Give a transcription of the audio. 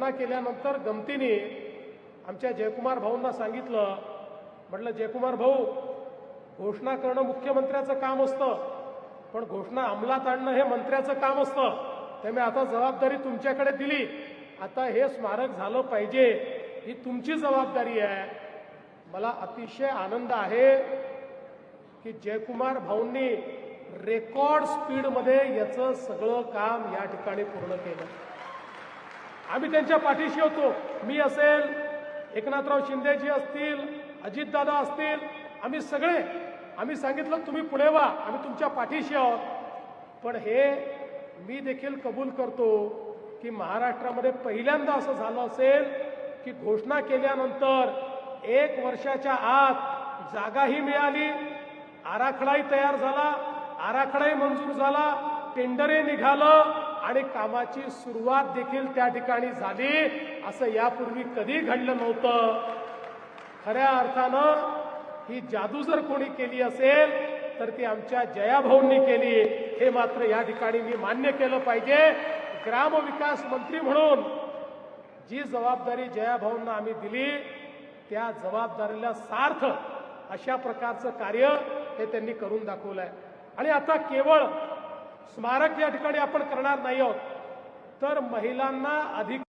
घोषणा केल्यानंतर गमतीने आमच्या जयकुमार भाऊंना सांगितलं. म्हटलं जयकुमार भाऊ घोषणा करणं मुख्यमंत्र्याचं काम असतं पण घोषणा अंमलात आणणं हे मंत्र्याचं काम असतं. त्यामुळे आता जबाबदारी तुमच्याकडे दिली. आता हे स्मारक झालं पाहिजे ही तुमची जबाबदारी आहे. मला अतिशय आनंद आहे की जयकुमार भाऊंनी रेकॉर्ड स्पीडमध्ये याचं सगळं काम या ठिकाणी पूर्ण केलं. आम्ही त्यांच्या पाठीशी होतो. मी असेल एकनाथराव शिंदेजी असतील अजितदादा असतील आम्ही सगळे आम्ही सांगितलं तुम्ही पुढे व्हा आम्ही तुमच्या पाठीशी आहोत. पण हे मी देखील कबूल करतो की महाराष्ट्रामध्ये पहिल्यांदा असं झालं असेल की घोषणा केल्यानंतर एक वर्षाच्या आत जागाही मिळाली आराखडाही तयार झाला आराखडाही मंजूर झाला टेंडरही निघालं आणि कामाची सुरुवात देखील त्या ठिकाणी झाली. असं यापूर्वी कधी घडलं नव्हतं. खऱ्या अर्थानं ही जादू जर कोणी केली असेल तर ती आमच्या जयाभाऊंनी केली. हे मात्र या ठिकाणी मी मान्य केलं पाहिजे. ग्रामविकास मंत्री म्हणून जी जबाबदारी जयाभाऊंना आम्ही दिली त्या जबाबदारीला सार्थ अशा प्रकारचं कार्य हे त्यांनी करून दाखवलं आहे आणि आता केवळ स्मारक या ठिकाणी आपण करणार नाही आहोत. तर महिलांना अधिक